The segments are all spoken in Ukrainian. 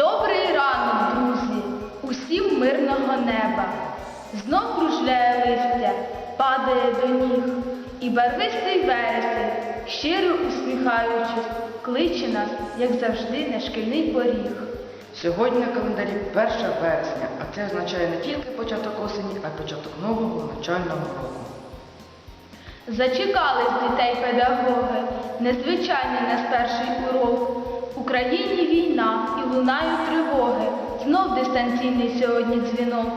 Добрий ранок, друзі, усім мирного неба. Знов кружляє листя, падає до ніг, і барвистий вересень, щиро усміхаючись, кличе нас, як завжди, на шкільний поріг. Сьогодні на календарі 1 вересня, а це означає не тільки початок осені, а й початок нового навчального року. Зачекались дітей педагоги, незвичайний нас перший урок. В Україні війна і лунають тривоги, знов дистанційний сьогодні дзвінок.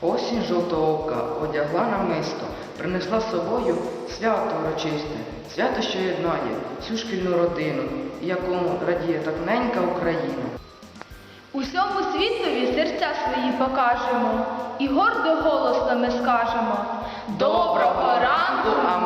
Осінь жовтоока одягла намисто, принесла з собою свято урочисте, свято, що єднає всю шкільну родину, якому радіє так ненька Україна. Усьому світові серця свої покажемо, і гордо голосно ми скажемо Доброго ранку, а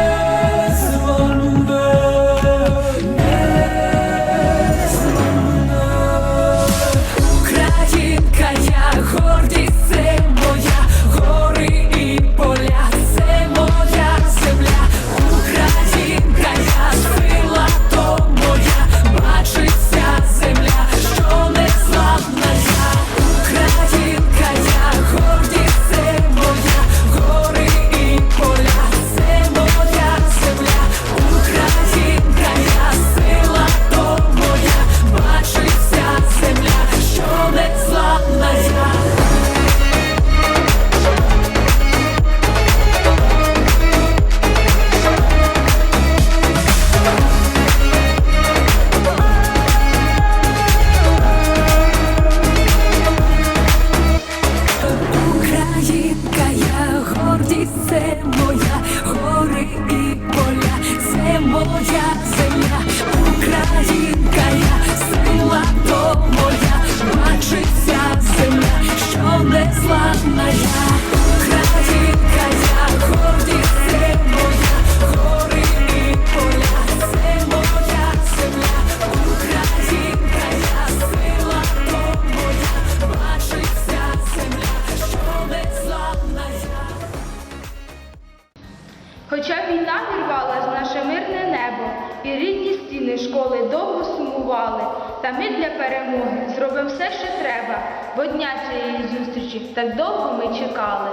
І рідні стіни школи довго сумували, та ми для перемоги зробимо все, що треба, бо дня цієї зустрічі так довго ми чекали.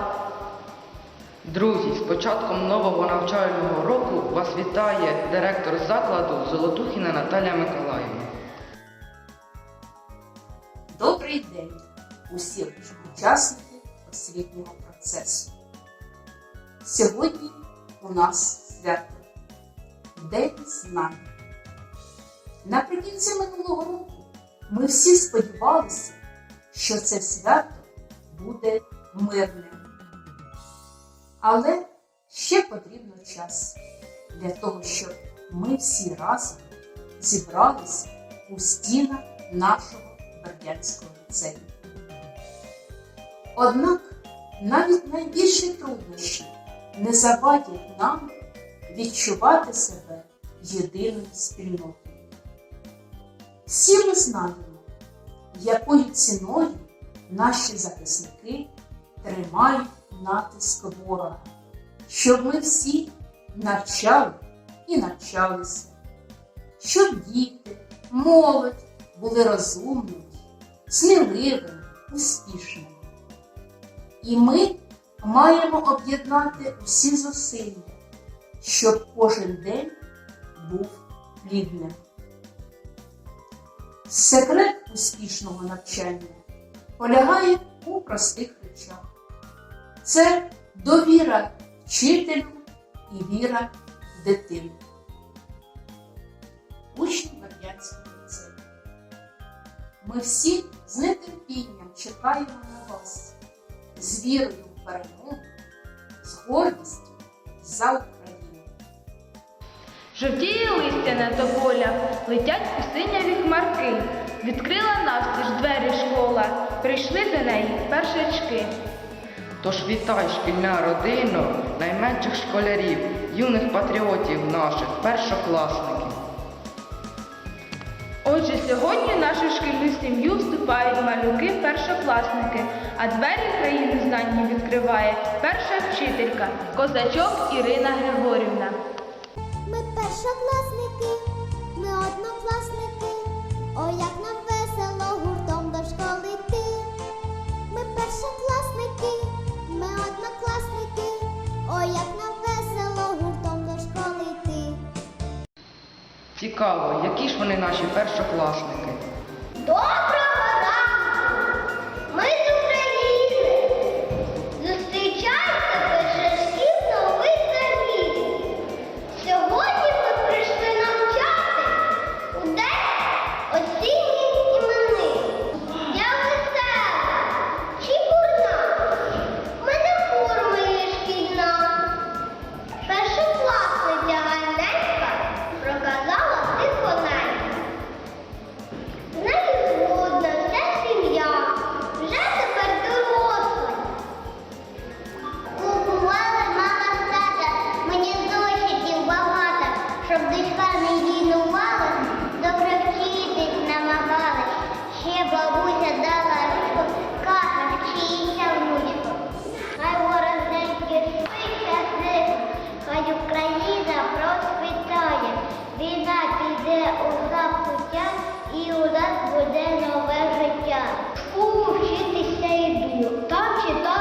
Друзі, з початком нового навчального року вас вітає директор закладу Золотухіна Наталія Миколаївна. Добрий день усім учасників освітнього процесу. Сьогодні у нас свято День знань. Наприкінці минулого року ми всі сподівалися, що це свято буде мирним. Але ще потрібно час для того, щоб ми всі разом зібралися у стінах нашого Бердянського ліцею. Однак навіть найбільші труднощі не завадять нам відчувати себе єдиною спільнотою. Всі ми знаємо, якою ціною наші захисники тримають натиск ворога, щоб ми всі навчали і навчалися, щоб діти, молодь були розумними, сміливими, успішними. І ми маємо об'єднати усі зусилля, щоб кожен день був плідним. Секрет успішного навчання полягає у простих речах. Це довіра вчителю і віра в дитину. Учні Бердянського ліцею. Ми всі з нетерпінням чекаємо на вас, з вірою в перемогу, з гордістю за. Жовтіє листя на тополях, летять у синяві хмарки. Відкрила навстіж двері школа, прийшли до неї першачки. Тож вітай, шкільна родино, найменших школярів, юних патріотів наших, першокласників. Отже, сьогодні в нашу шкільну сім'ю вступають малюки-першокласники, а двері країни знань відкриває перша вчителька, козачок Ірина Григорівна. Першокласники, ми однокласники. Ой, як нам весело гуртом до школи йти. Ми першокласники, ми однокласники. Ой, як нам весело гуртом до школи йти. Цікаво, які ж вони наші першокласники. Доброго у нас буде нове життя. В вчитися йду, там читаю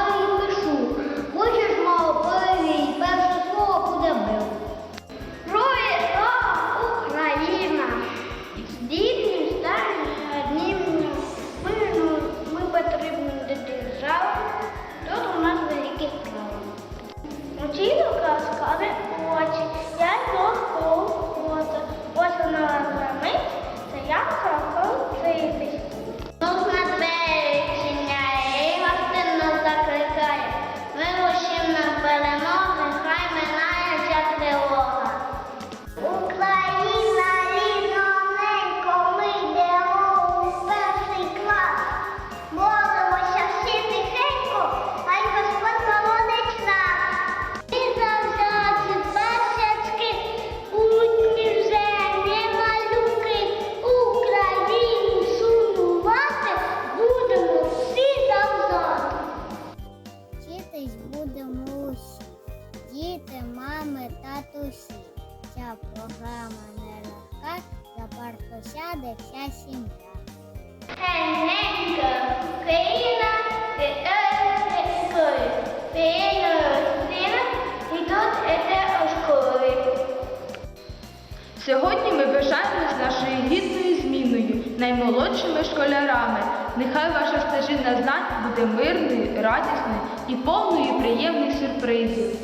Сьогодні ми пишаємось нашою гідною зміною, наймолодшими школярами. Нехай ваша стежина знань буде мирною, радісною і повною приємних сюрпризів.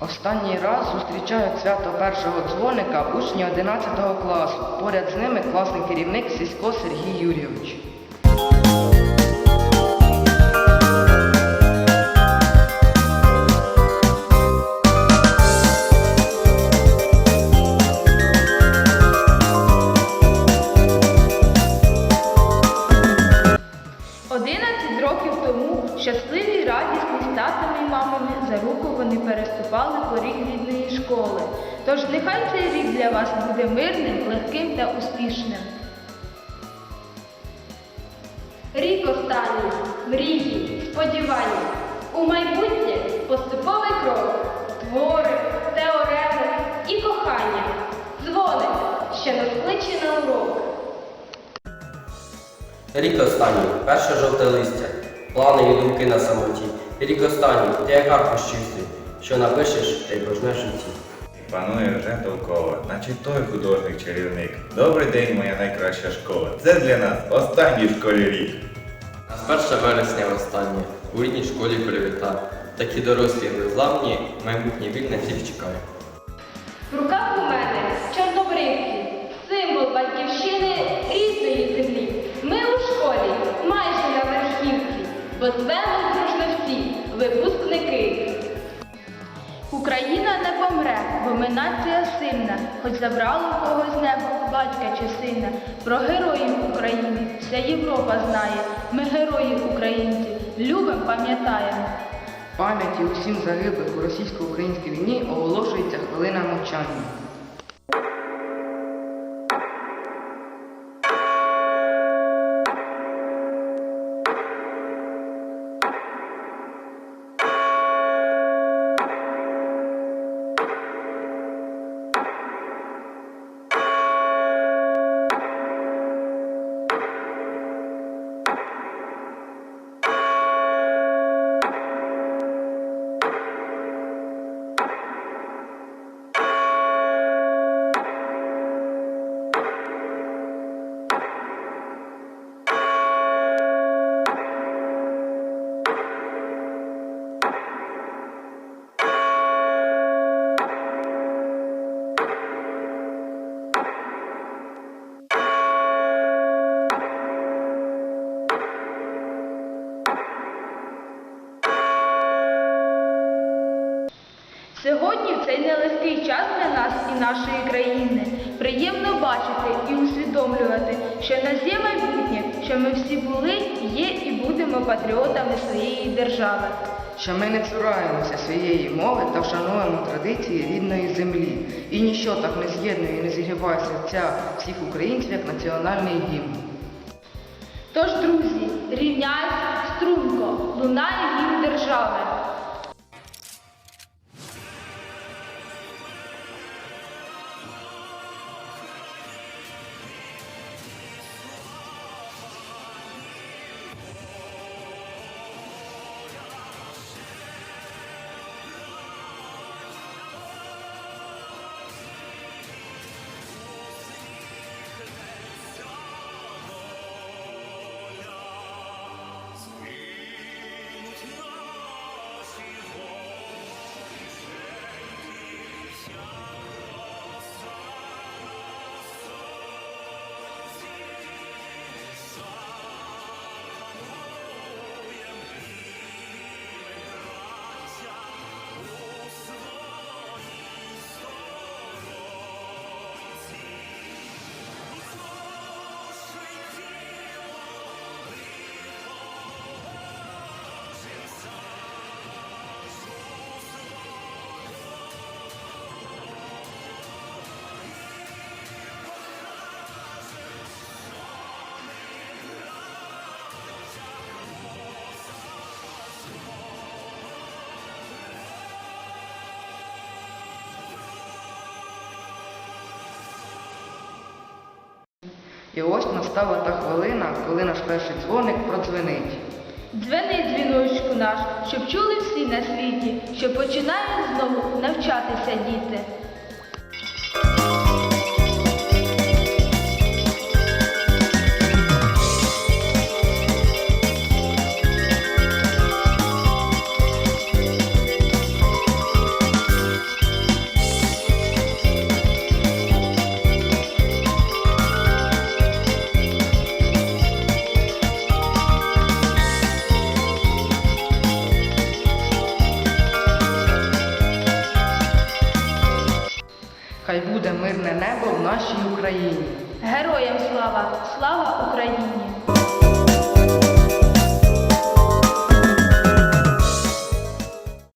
Останній раз зустрічають свято першого дзвоника учні 11 класу. Поряд з ними класний керівник Сісько Сергій Юрійович. Буде мирним, легким та успішним. Рік останній, мрії, сподівання. У майбутнє поступовий крок, твори, теореми і кохання. Дзвоник, що нас кличе на урок. Рік останній, перше жовте листя, плани і думки на самоті. Рік останній, ти як аркуш чистий, що напишеш, та й пожнеш житті. Панує вже толково, наче той художник-чарівник. Добрий день, моя найкраща школа. Це для нас останній в школі рік. Нас 1 вересня останнє у рідній школі привітав. Такі дорослі незламні, майбутнє вільне всіх чекає. В руках у мене чорнобривки, символ батьківщини рідної землі. Ми у школі, майже на верхівці, бо звемо дружно всі випускники. Україна не помре, бо ми нація сильна, хоч забрало когось небо батька чи сина. Про героїв України вся Європа знає. Ми герої українці, любим пам'ятаємо. Пам'яті усім загиблих у російсько-українській війні оголошується хвилина мовчання. Цей час для нас і нашої країни приємно бачити і усвідомлювати, що нас є майбутнє, що ми всі були, є і будемо патріотами своєї держави. Що ми не цураємося своєї мови та вшануємо традиції рідної землі. І ніщо так не з'єднує і не зігріває серця всіх українців, як національний гімн. Тож, друзі, рівняйся струнко, лунає гімн держави. І ось настала та хвилина, коли наш перший дзвоник продзвенить. Дзвени дзвіночку наш, щоб чули всі на світі, що починають знову навчатися діти.